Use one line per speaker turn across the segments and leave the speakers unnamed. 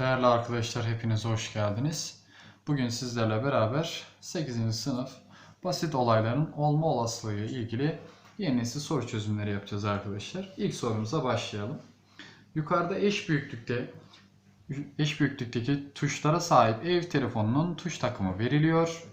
Değerli arkadaşlar hepiniz hoş geldiniz. Bugün sizlerle beraber 8. sınıf basit olayların olma olasılığı ile ilgili yeni nesil soru çözümleri yapacağız arkadaşlar. İlk sorumuza başlayalım. Yukarıda eş büyüklükte eş büyüklükteki tuşlara sahip ev telefonunun tuş takımı veriliyor.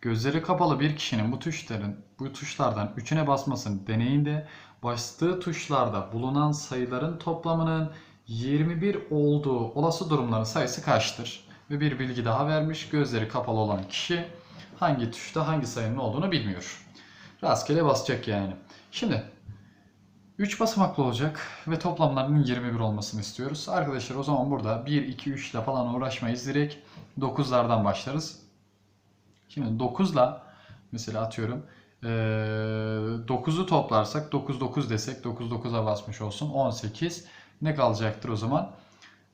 Gözleri kapalı bir kişinin bu tuşların bu tuşlardan üçüne basmasını deneyinde bastığı tuşlarda bulunan sayıların toplamının 21 olduğu olası durumların sayısı kaçtır? Ve bir bilgi daha vermiş. Gözleri kapalı olan kişi hangi tuşta hangi sayının olduğunu bilmiyor. Rastgele basacak yani. Şimdi 3 basamaklı olacak ve toplamlarının 21 olmasını istiyoruz. Arkadaşlar o zaman burada 1, 2, 3 ile falan uğraşmayız. Direkt 9'lardan başlarız. Şimdi 9 ile mesela atıyorum 9'u toplarsak 9 9 desek 9 9'a basmış olsun 18 ne kalacaktır o zaman?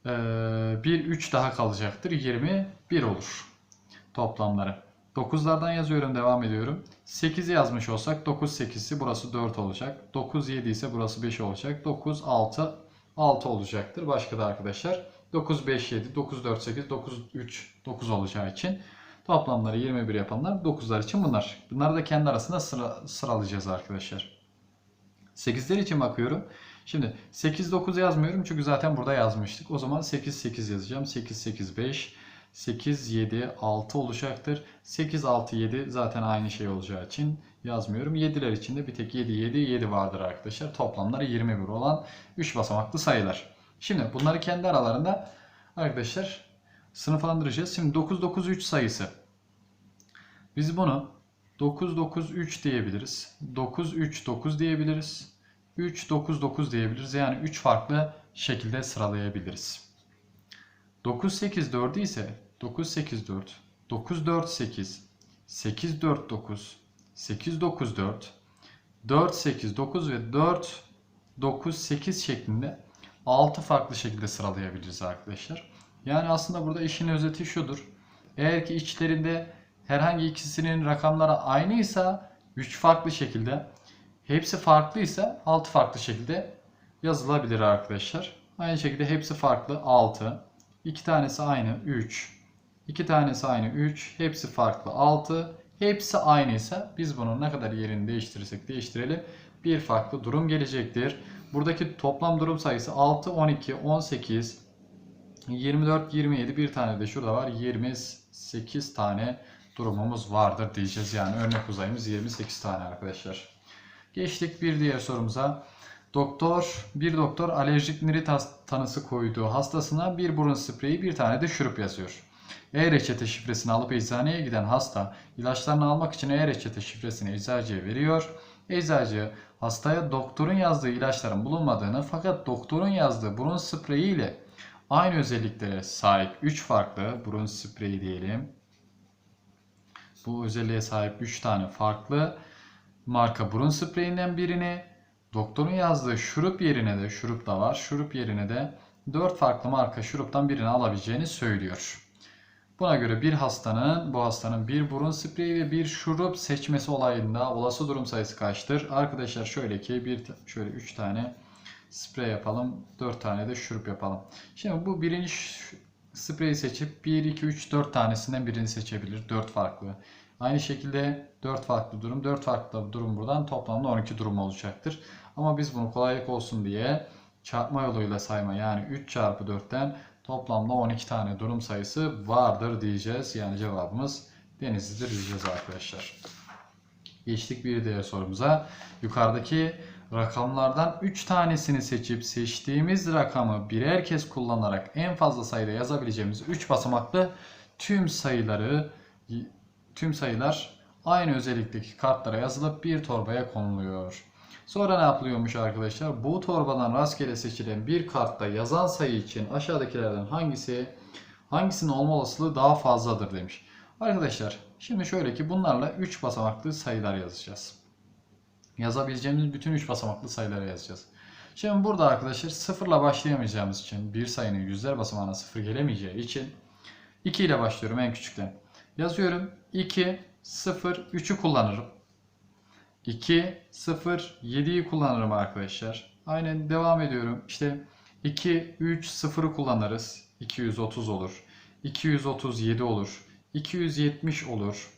1 3 daha kalacaktır 21 olur toplamları. 9'lardan yazıyorum devam ediyorum. 8'i yazmış olsak 9 8'si burası 4 olacak. 9 7 ise burası 5 olacak. 9 6 6 olacaktır. Başka da arkadaşlar 9 5 7 9 4 8 9 3 9 olacağı için Toplamları 21 yapanlar 9'lar için bunlar. Bunları da kendi arasında sıra, sıralayacağız arkadaşlar. 8'ler için bakıyorum. Şimdi 8 9 yazmıyorum çünkü zaten burada yazmıştık. O zaman 8 8 yazacağım. 8 8 5 8 7 6 olacaktır. 8 6 7 zaten aynı şey olacağı için yazmıyorum. 7'ler için de bir tek 7 7 7 vardır arkadaşlar. Toplamları 21 olan 3 basamaklı sayılar. Şimdi bunları kendi aralarında arkadaşlar sınıflandıracağız. Şimdi 993 sayısı. Biz bunu 993 diyebiliriz. 939 diyebiliriz. 399 diyebiliriz. Yani 3 farklı şekilde sıralayabiliriz. 984 ise 984, 948, 849, 894, 489 ve 498 şeklinde 6 farklı şekilde sıralayabiliriz arkadaşlar. Yani aslında burada işin özeti şudur. Eğer ki içlerinde herhangi ikisinin rakamları aynıysa 3 farklı şekilde, hepsi farklıysa 6 farklı şekilde yazılabilir arkadaşlar. Aynı şekilde hepsi farklı 6, 2 tanesi aynı 3, 2 tanesi aynı 3, hepsi farklı 6, hepsi aynıysa biz bunun ne kadar yerini değiştirirsek değiştirelim bir farklı durum gelecektir. Buradaki toplam durum sayısı 6, 12, 18, 24, 27 bir tane de şurada var. 28 tane durumumuz vardır diyeceğiz. Yani örnek uzayımız 28 tane arkadaşlar. Geçtik bir diğer sorumuza. Doktor, bir doktor alerjik nirit tanısı koyduğu hastasına bir burun spreyi bir tane de şurup yazıyor. E-reçete şifresini alıp eczaneye giden hasta ilaçlarını almak için e-reçete şifresini eczacıya veriyor. Eczacı hastaya doktorun yazdığı ilaçların bulunmadığını fakat doktorun yazdığı burun spreyi ile aynı özelliklere sahip 3 farklı burun spreyi diyelim. Bu özelliğe sahip 3 tane farklı marka burun spreyinden birini doktorun yazdığı şurup yerine de şurup da var. Şurup yerine de 4 farklı marka şuruptan birini alabileceğini söylüyor. Buna göre bir hastanın bu hastanın bir burun spreyi ve bir şurup seçmesi olayında olası durum sayısı kaçtır? Arkadaşlar şöyle ki bir şöyle 3 tane sprey yapalım. 4 tane de şurup yapalım. Şimdi bu birinci spreyi seçip 1, 2, 3, 4 tanesinden birini seçebilir. 4 farklı. Aynı şekilde 4 farklı durum. 4 farklı durum buradan toplamda 12 durum olacaktır. Ama biz bunu kolaylık olsun diye çarpma yoluyla sayma yani 3 çarpı 4'ten toplamda 12 tane durum sayısı vardır diyeceğiz. Yani cevabımız Denizli'dir diyeceğiz arkadaşlar. Geçtik bir diğer sorumuza. Yukarıdaki rakamlardan 3 tanesini seçip seçtiğimiz rakamı birer kez kullanarak en fazla sayıda yazabileceğimiz 3 basamaklı tüm sayıları tüm sayılar aynı özellikteki kartlara yazılıp bir torbaya konuluyor. Sonra ne yapılıyormuş arkadaşlar? Bu torbadan rastgele seçilen bir kartta yazan sayı için aşağıdakilerden hangisi hangisinin olma olasılığı daha fazladır demiş. Arkadaşlar şimdi şöyle ki bunlarla 3 basamaklı sayılar yazacağız. Yazabileceğimiz bütün 3 basamaklı sayıları yazacağız. Şimdi burada arkadaşlar sıfırla başlayamayacağımız için bir sayının yüzler basamağına sıfır gelemeyeceği için 2 ile başlıyorum en küçükten. Yazıyorum 2, 0, 3'ü kullanırım. 2, 0, 7'yi kullanırım arkadaşlar. Aynen devam ediyorum. İşte 2, 3, 0'ı kullanırız. 230 olur. 237 olur. 270 olur.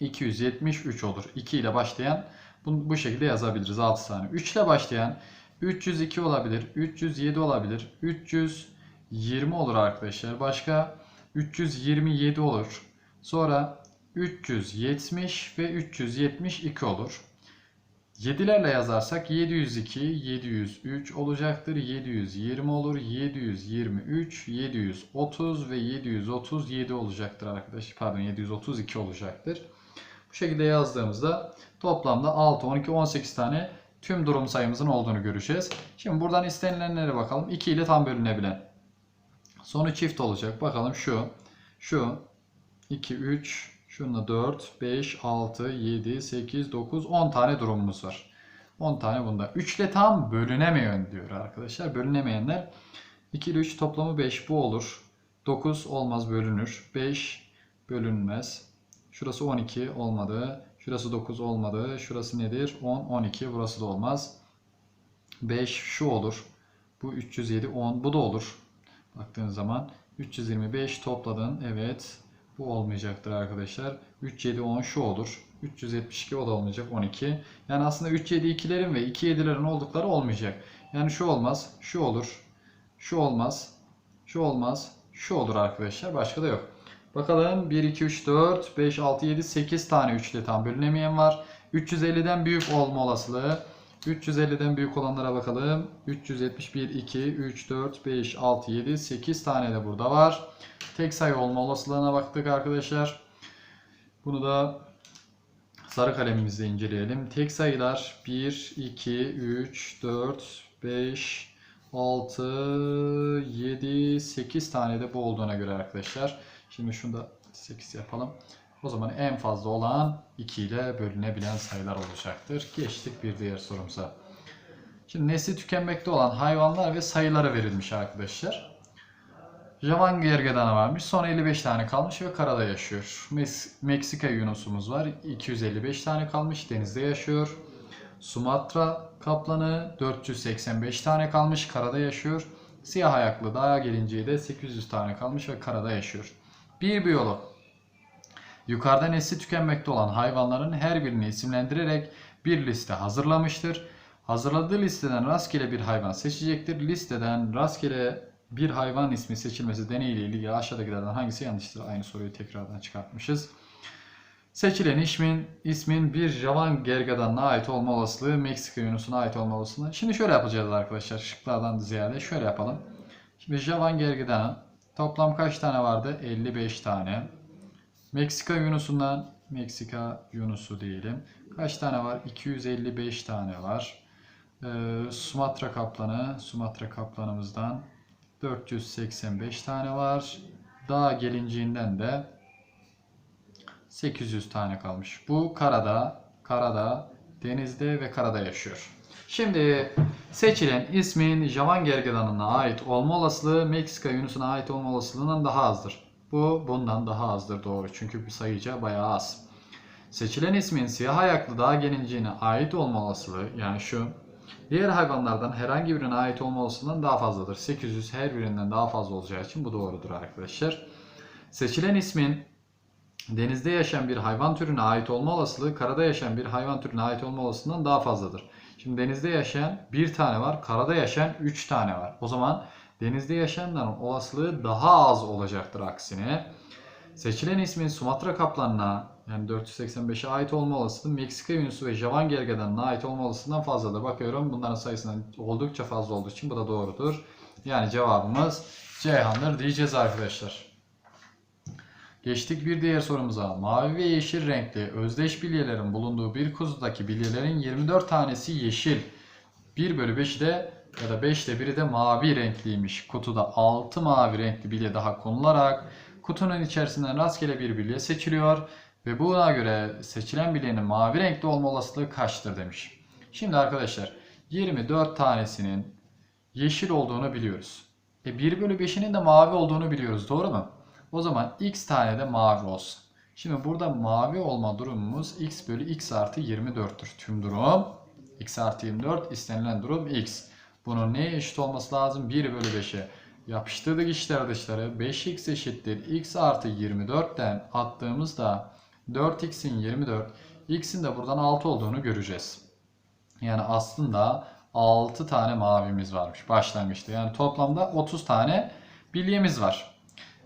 273 olur. 2 ile başlayan bu, bu şekilde yazabiliriz 6 tane. 3 ile başlayan 302 olabilir, 307 olabilir, 320 olur arkadaşlar. Başka 327 olur. Sonra 370 ve 372 olur. 7'lerle yazarsak 702, 703 olacaktır. 720 olur. 723, 730 ve 737 olacaktır arkadaşlar. Pardon 732 olacaktır. Bu şekilde yazdığımızda toplamda 6, 12, 18 tane tüm durum sayımızın olduğunu göreceğiz. Şimdi buradan istenilenlere bakalım. 2 ile tam bölünebilen. Sonu çift olacak. Bakalım şu, şu, 2, 3, şununla 4, 5, 6, 7, 8, 9, 10 tane durumumuz var. 10 tane bunda. 3 ile tam bölünemeyen diyor arkadaşlar. Bölünemeyenler 2 ile 3 toplamı 5 bu olur. 9 olmaz bölünür. 5 bölünmez. Şurası 12 olmadı. Şurası 9 olmadı. Şurası nedir? 10, 12. Burası da olmaz. 5 şu olur. Bu 307, 10. Bu da olur. Baktığın zaman 325 topladın. Evet. Bu olmayacaktır arkadaşlar. 3, 7, 10 şu olur. 372 o da olmayacak 12. Yani aslında 3, 7, 2'lerin ve 2, 7'lerin oldukları olmayacak. Yani şu olmaz. Şu olur. Şu olmaz. Şu olmaz. Şu olur arkadaşlar. Başka da yok. Bakalım 1, 2, 3, 4, 5, 6, 7, 8 tane 3 ile tam bölünemeyen var. 350'den büyük olma olasılığı. 350'den büyük olanlara bakalım. 371, 2, 3, 4, 5, 6, 7, 8 tane de burada var. Tek sayı olma olasılığına baktık arkadaşlar. Bunu da sarı kalemimizle inceleyelim. Tek sayılar 1, 2, 3, 4, 5, 6, 7, 8 tane de bu olduğuna göre arkadaşlar. Şimdi şunu da 8 yapalım. O zaman en fazla olan 2 ile bölünebilen sayılar olacaktır. Geçtik bir diğer sorumuza. Şimdi nesli tükenmekte olan hayvanlar ve sayıları verilmiş arkadaşlar. Javan gergedanı varmış. Son 55 tane kalmış ve karada yaşıyor. Mes- Meksika yunusumuz var. 255 tane kalmış. Denizde yaşıyor. Sumatra kaplanı 485 tane kalmış. Karada yaşıyor. Siyah ayaklı dağ gelinciği de 800 tane kalmış ve karada yaşıyor. Bir biyolog yukarıda nesli tükenmekte olan hayvanların her birini isimlendirerek bir liste hazırlamıştır. Hazırladığı listeden rastgele bir hayvan seçecektir. Listeden rastgele bir hayvan ismi seçilmesi deneyiyle ilgili aşağıdakilerden hangisi yanlıştır? Aynı soruyu tekrardan çıkartmışız. Seçilen ismin, ismin bir Javan gergedanına ait olma olasılığı, Meksika yunusuna ait olma olasılığı. Şimdi şöyle yapacağız arkadaşlar. Şıklardan ziyade şöyle yapalım. Şimdi Javan gergedanı toplam kaç tane vardı? 55 tane. Meksika yunusundan Meksika yunusu diyelim. Kaç tane var? 255 tane var. Ee, Sumatra kaplanı, Sumatra kaplanımızdan 485 tane var. Dağ gelinciğinden de 800 tane kalmış. Bu karada, karada, denizde ve karada yaşıyor. Şimdi seçilen ismin Javan gergedanına ait olma olasılığı Meksika yunusuna ait olma olasılığından daha azdır. Bu bundan daha azdır doğru. Çünkü sayıca bayağı az. Seçilen ismin siyah ayaklı dağ gelinciğine ait olma olasılığı yani şu diğer hayvanlardan herhangi birine ait olma olasılığından daha fazladır. 800 her birinden daha fazla olacağı için bu doğrudur arkadaşlar. Seçilen ismin denizde yaşayan bir hayvan türüne ait olma olasılığı karada yaşayan bir hayvan türüne ait olma olasılığından daha fazladır. Şimdi denizde yaşayan bir tane var, karada yaşayan 3 tane var. O zaman denizde yaşayanların olasılığı daha az olacaktır aksine. Seçilen ismin Sumatra kaplanına yani 485'e ait olma olasılığı Meksika yunusu ve Javan gergedanına ait olma olasılığından fazladır. Bakıyorum bunların sayısından oldukça fazla olduğu için bu da doğrudur. Yani cevabımız Ceyhan'dır diyeceğiz arkadaşlar. Geçtik bir diğer sorumuza. Mavi ve yeşil renkli özdeş bilyelerin bulunduğu bir kuzudaki bilyelerin 24 tanesi yeşil. 1 bölü 5'i de ya da 5'te biri de mavi renkliymiş. Kutuda 6 mavi renkli bilye daha konularak kutunun içerisinden rastgele bir bilye seçiliyor ve buna göre seçilen bilyenin mavi renkli olma olasılığı kaçtır demiş. Şimdi arkadaşlar 24 tanesinin yeşil olduğunu biliyoruz. E 1 bölü 5'inin de mavi olduğunu biliyoruz doğru mu? O zaman x tane de mavi olsun. Şimdi burada mavi olma durumumuz x bölü x artı 24'tür. Tüm durum x artı 24 istenilen durum x. Bunun neye eşit olması lazım? 1 bölü 5'e. Yapıştırdık içler dışları. 5x eşittir. x artı 24'ten attığımızda 4x'in 24, x'in de buradan 6 olduğunu göreceğiz. Yani aslında 6 tane mavimiz varmış başlangıçta. Yani toplamda 30 tane bilyemiz var.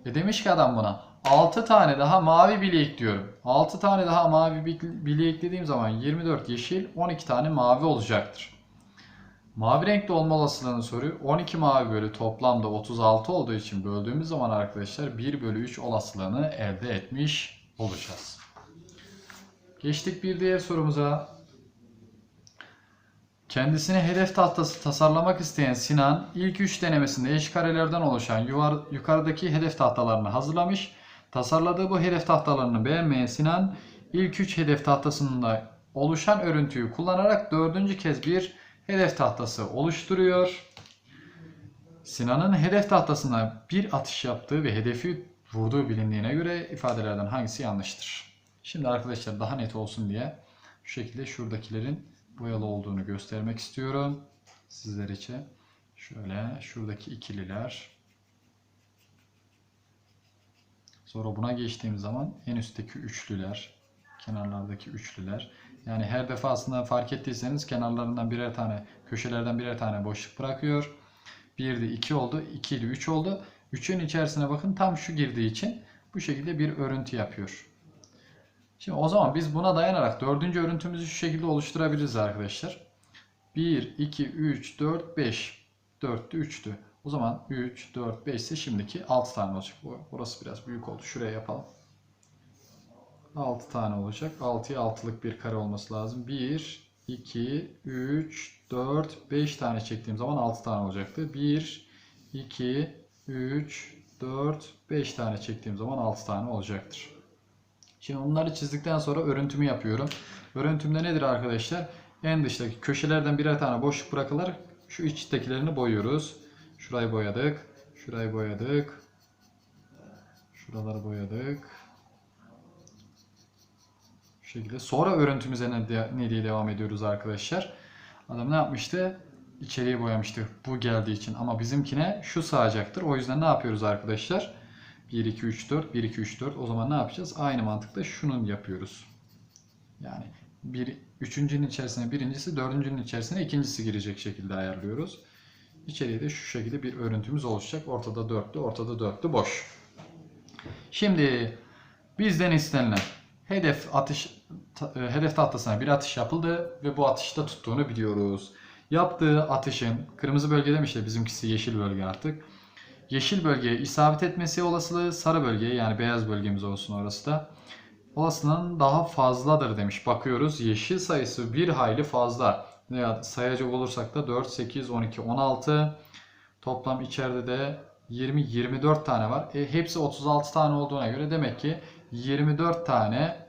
E demiş ki adam buna 6 tane daha mavi bilye ekliyorum. 6 tane daha mavi bil- bilye eklediğim zaman 24 yeşil 12 tane mavi olacaktır. Mavi renkli olma olasılığını soruyor. 12 mavi bölü toplamda 36 olduğu için böldüğümüz zaman arkadaşlar 1 bölü 3 olasılığını elde etmiş olacağız. Geçtik bir diğer sorumuza. Kendisine hedef tahtası tasarlamak isteyen Sinan ilk 3 denemesinde eş karelerden oluşan yukarıdaki hedef tahtalarını hazırlamış. Tasarladığı bu hedef tahtalarını beğenmeyen Sinan ilk 3 hedef tahtasında oluşan örüntüyü kullanarak dördüncü kez bir hedef tahtası oluşturuyor. Sinan'ın hedef tahtasına bir atış yaptığı ve hedefi vurduğu bilindiğine göre ifadelerden hangisi yanlıştır? Şimdi arkadaşlar daha net olsun diye şu şekilde şuradakilerin boyalı olduğunu göstermek istiyorum sizler için. Şöyle şuradaki ikililer. Sonra buna geçtiğim zaman en üstteki üçlüler, kenarlardaki üçlüler. Yani her defasında fark ettiyseniz kenarlarından birer tane, köşelerden birer tane boşluk bırakıyor. Bir de 2 oldu, 2 ile 3 oldu. 3'ün içerisine bakın tam şu girdiği için bu şekilde bir örüntü yapıyor. Şimdi o zaman biz buna dayanarak dördüncü örüntümüzü şu şekilde oluşturabiliriz arkadaşlar. 1, 2, 3, 4, 5. 4'tü 3'tü. O zaman 3, 4, 5 ise şimdiki 6 tane olacak. Bu- Burası biraz büyük oldu. Şuraya yapalım. 6 tane olacak. 6'ya 6'lık bir kare olması lazım. 1, 2, 3, 4, 5 tane çektiğim zaman 6 tane olacaktı. 1, 2, 3, 4, 5 tane çektiğim zaman 6 tane olacaktır. Şimdi bunları çizdikten sonra örüntümü yapıyorum. Örüntümde nedir arkadaşlar? En dıştaki köşelerden birer tane boşluk bırakılır. Şu içtekilerini boyuyoruz. Şurayı boyadık. Şurayı boyadık. Şuraları boyadık. Şu şekilde. Sonra örüntümüze ne, ne diye devam ediyoruz arkadaşlar. Adam ne yapmıştı? İçeriği boyamıştı bu geldiği için. Ama bizimkine şu sığacaktır. O yüzden ne yapıyoruz arkadaşlar? 1, 2, 3, 4, 1, 2, 3, 4. O zaman ne yapacağız? Aynı mantıkla şunun yapıyoruz. Yani bir, üçüncünün içerisine birincisi, dördüncünün içerisine ikincisi girecek şekilde ayarlıyoruz. İçeriye de şu şekilde bir örüntümüz oluşacak. Ortada dörtlü, ortada dörtlü boş. Şimdi bizden istenilen hedef atış hedef tahtasına bir atış yapıldı ve bu atışta tuttuğunu biliyoruz. Yaptığı atışın kırmızı bölge demişler bizimkisi yeşil bölge artık. Yeşil bölgeye isabet etmesi olasılığı sarı bölgeye yani beyaz bölgemiz olsun orası da olasılığının daha fazladır demiş. Bakıyoruz yeşil sayısı bir hayli fazla. Veya sayacak olursak da 4, 8, 12, 16 toplam içeride de 20, 24 tane var. E, hepsi 36 tane olduğuna göre demek ki 24 tane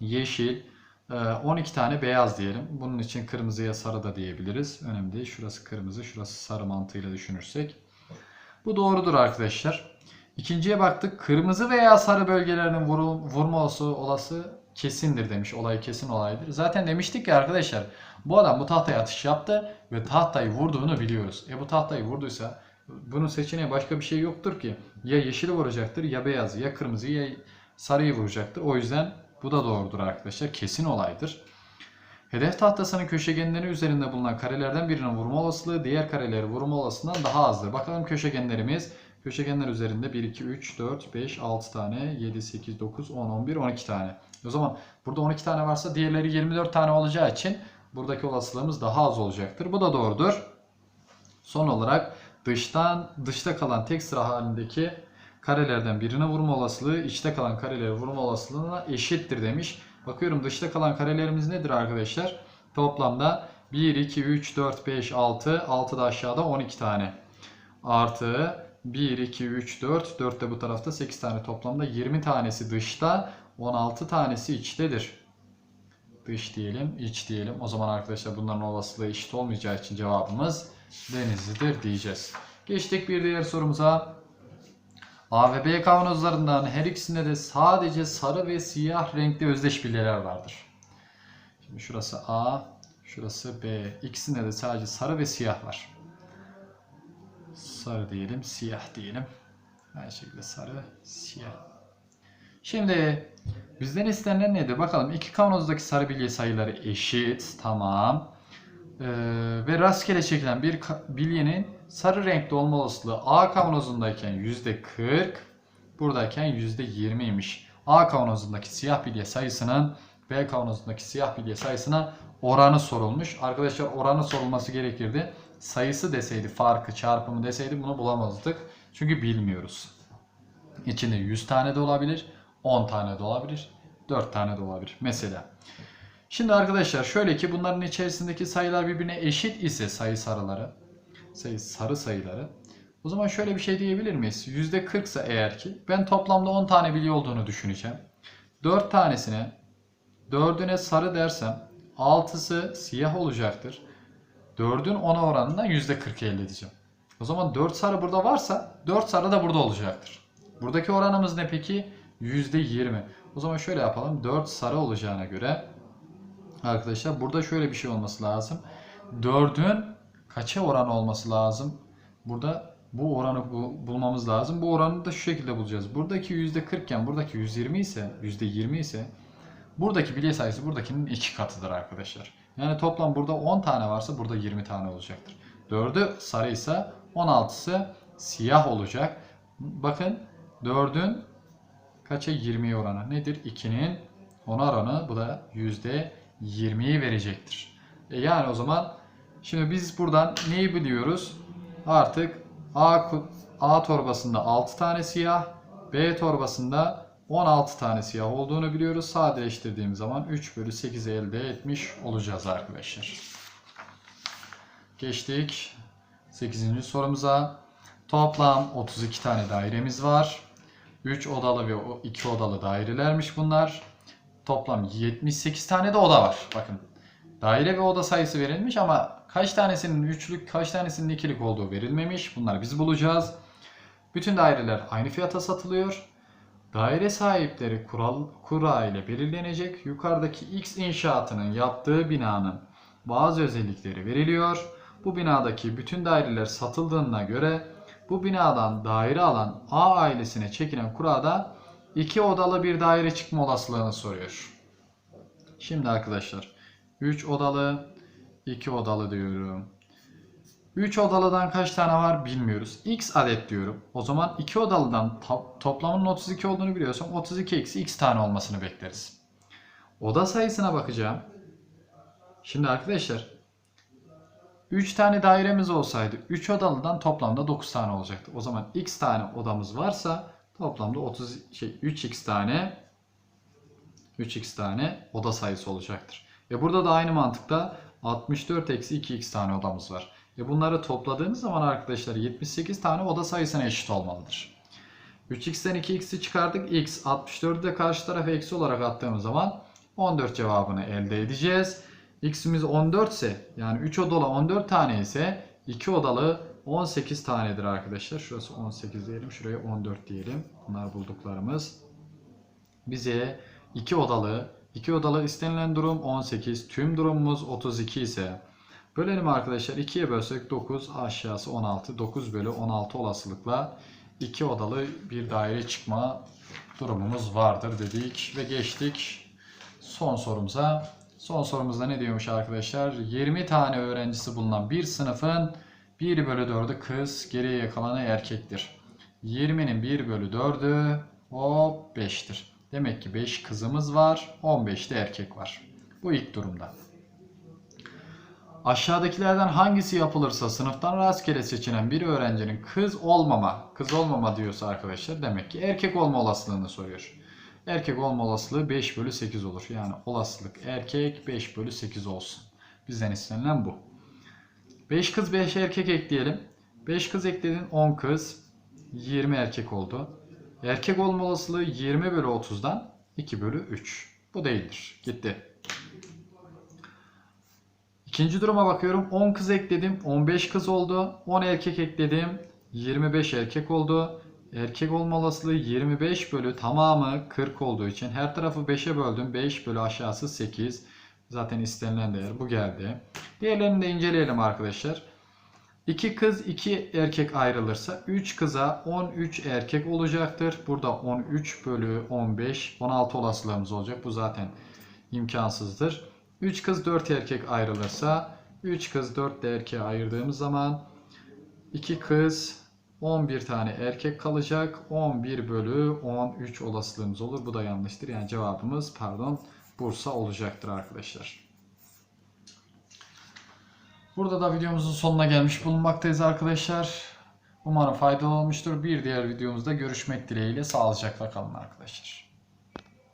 yeşil, e, 12 tane beyaz diyelim. Bunun için kırmızıya sarı da diyebiliriz. Önemli değil. Şurası kırmızı, şurası sarı mantığıyla düşünürsek. Bu doğrudur arkadaşlar. İkinciye baktık. Kırmızı veya sarı bölgelerinin vurul- vurma olası, kesindir demiş. Olay kesin olaydır. Zaten demiştik ya arkadaşlar. Bu adam bu tahtaya atış yaptı ve tahtayı vurduğunu biliyoruz. E bu tahtayı vurduysa bunun seçeneği başka bir şey yoktur ki. Ya yeşili vuracaktır ya beyazı ya kırmızıyı ya sarıyı vuracaktır. O yüzden bu da doğrudur arkadaşlar. Kesin olaydır. Hedef tahtasının köşegenleri üzerinde bulunan karelerden birinin vurma olasılığı diğer kareleri vurma olasılığından daha azdır. Bakalım köşegenlerimiz. Köşegenler üzerinde 1, 2, 3, 4, 5, 6 tane, 7, 8, 9, 10, 11, 12 tane. O zaman burada 12 tane varsa diğerleri 24 tane olacağı için buradaki olasılığımız daha az olacaktır. Bu da doğrudur. Son olarak dıştan dışta kalan tek sıra halindeki karelerden birine vurma olasılığı içte kalan kareleri vurma olasılığına eşittir demiş. Bakıyorum dışta kalan karelerimiz nedir arkadaşlar? Toplamda 1, 2, 3, 4, 5, 6, 6 da aşağıda 12 tane. Artı 1, 2, 3, 4, 4 de bu tarafta 8 tane toplamda 20 tanesi dışta, 16 tanesi içtedir. Dış diyelim, iç diyelim. O zaman arkadaşlar bunların olasılığı eşit olmayacağı için cevabımız Denizli'dir diyeceğiz. Geçtik bir diğer sorumuza. A ve B kavanozlarından her ikisinde de sadece sarı ve siyah renkli özdeş bilyeler vardır. Şimdi şurası A, Şurası B. İkisinde de sadece sarı ve siyah var. Sarı diyelim, siyah diyelim. Aynı şekilde sarı, siyah. Şimdi bizden istenilen nedir? Bakalım iki kavanozdaki sarı bilye sayıları eşit. Tamam. Ee, ve rastgele çekilen bir bilyenin sarı renkli olma olasılığı A kavanozundayken %40, buradayken %20'ymiş. A kavanozundaki siyah bilye sayısının B kavanozundaki siyah bilye sayısına oranı sorulmuş. Arkadaşlar oranı sorulması gerekirdi. Sayısı deseydi, farkı, çarpımı deseydi bunu bulamazdık. Çünkü bilmiyoruz. İçinde 100 tane de olabilir, 10 tane de olabilir, 4 tane de olabilir. Mesela. Şimdi arkadaşlar şöyle ki bunların içerisindeki sayılar birbirine eşit ise sayı sarıları, sayı sarı sayıları. O zaman şöyle bir şey diyebilir miyiz? %40 ise eğer ki ben toplamda 10 tane bilye olduğunu düşüneceğim. 4 tanesine 4'üne sarı dersem 6'sı siyah olacaktır. 4'ün 10'a oranından %40 elde edeceğim. O zaman 4 sarı burada varsa 4 sarı da burada olacaktır. Buradaki oranımız ne peki? %20. O zaman şöyle yapalım. 4 sarı olacağına göre arkadaşlar burada şöyle bir şey olması lazım. 4'ün kaça oran olması lazım? Burada bu oranı bu- bulmamız lazım. Bu oranı da şu şekilde bulacağız. Buradaki %40 iken buradaki 120 ise %20 ise buradaki bilye sayısı buradakinin iki katıdır arkadaşlar. Yani toplam burada 10 tane varsa burada 20 tane olacaktır. 4'ü sarıysa 16'sı siyah olacak. Bakın 4'ün kaça 20'ye oranı nedir? 2'nin 10 oranı bu da %20'yi verecektir. E yani o zaman şimdi biz buradan neyi biliyoruz? Artık A, A torbasında 6 tane siyah, B torbasında 16 tane siyah olduğunu biliyoruz. Sadeleştirdiğim zaman 3 bölü 8'i elde etmiş olacağız arkadaşlar. Geçtik 8. sorumuza. Toplam 32 tane dairemiz var. 3 odalı ve 2 odalı dairelermiş bunlar. Toplam 78 tane de oda var. Bakın daire ve oda sayısı verilmiş ama kaç tanesinin üçlük kaç tanesinin ikilik olduğu verilmemiş. Bunları biz bulacağız. Bütün daireler aynı fiyata satılıyor. Daire sahipleri kural kura ile belirlenecek. Yukarıdaki X inşaatının yaptığı binanın bazı özellikleri veriliyor. Bu binadaki bütün daireler satıldığına göre bu binadan daire alan A ailesine çekilen kurada iki odalı bir daire çıkma olasılığını soruyor. Şimdi arkadaşlar 3 odalı 2 odalı diyorum. 3 odalıdan kaç tane var bilmiyoruz. X adet diyorum. O zaman 2 odalıdan to- toplamının 32 olduğunu biliyorsam 32 eksi x tane olmasını bekleriz. Oda sayısına bakacağım. Şimdi arkadaşlar 3 tane dairemiz olsaydı 3 odalıdan toplamda 9 tane olacaktı. O zaman x tane odamız varsa toplamda 30 şey 3x tane 3x tane oda sayısı olacaktır. E burada da aynı mantıkta 64 eksi 2x tane odamız var. E bunları topladığımız zaman arkadaşlar 78 tane oda sayısına eşit olmalıdır. 3x'ten 2x'i çıkardık. x 64'ü de karşı tarafa eksi olarak attığımız zaman 14 cevabını elde edeceğiz. x'imiz 14 ise yani 3 odalı 14 tane ise 2 odalı 18 tanedir arkadaşlar. Şurası 18 diyelim. Şuraya 14 diyelim. Bunlar bulduklarımız. Bize 2 odalı 2 odalı istenilen durum 18. Tüm durumumuz 32 ise bölelim arkadaşlar. 2'ye bölsek 9 aşağısı 16. 9 bölü 16 olasılıkla 2 odalı bir daire çıkma durumumuz vardır dedik ve geçtik son sorumuza. Son sorumuzda ne diyormuş arkadaşlar? 20 tane öğrencisi bulunan bir sınıfın 1 bölü 4'ü kız, geriye kalanı erkektir. 20'nin 1 bölü 4'ü o 5'tir. Demek ki 5 kızımız var, 15 de erkek var. Bu ilk durumda. Aşağıdakilerden hangisi yapılırsa sınıftan rastgele seçilen bir öğrencinin kız olmama, kız olmama diyorsa arkadaşlar demek ki erkek olma olasılığını soruyor. Erkek olma olasılığı 5 bölü 8 olur. Yani olasılık erkek 5 bölü 8 olsun. Bizden istenilen bu. 5 kız 5 erkek ekleyelim. 5 kız ekledin 10 kız 20 erkek oldu. Erkek olma olasılığı 20 bölü 30'dan 2 bölü 3. Bu değildir. Gitti. İkinci duruma bakıyorum. 10 kız ekledim. 15 kız oldu. 10 erkek ekledim. 25 erkek oldu. Erkek olma olasılığı 25 bölü tamamı 40 olduğu için her tarafı 5'e böldüm. 5 bölü aşağısı 8. Zaten istenilen değer bu geldi. Diğerlerini de inceleyelim arkadaşlar. 2 kız 2 erkek ayrılırsa 3 kıza 13 erkek olacaktır. Burada 13 bölü 15 16 olasılığımız olacak. Bu zaten imkansızdır. 3 kız 4 erkek ayrılırsa 3 kız 4 de erkeğe ayırdığımız zaman 2 kız 11 tane erkek kalacak. 11 bölü 13 olasılığımız olur. Bu da yanlıştır. Yani cevabımız pardon Bursa olacaktır arkadaşlar. Burada da videomuzun sonuna gelmiş bulunmaktayız arkadaşlar. Umarım faydalı olmuştur. Bir diğer videomuzda görüşmek dileğiyle. Sağlıcakla kalın arkadaşlar.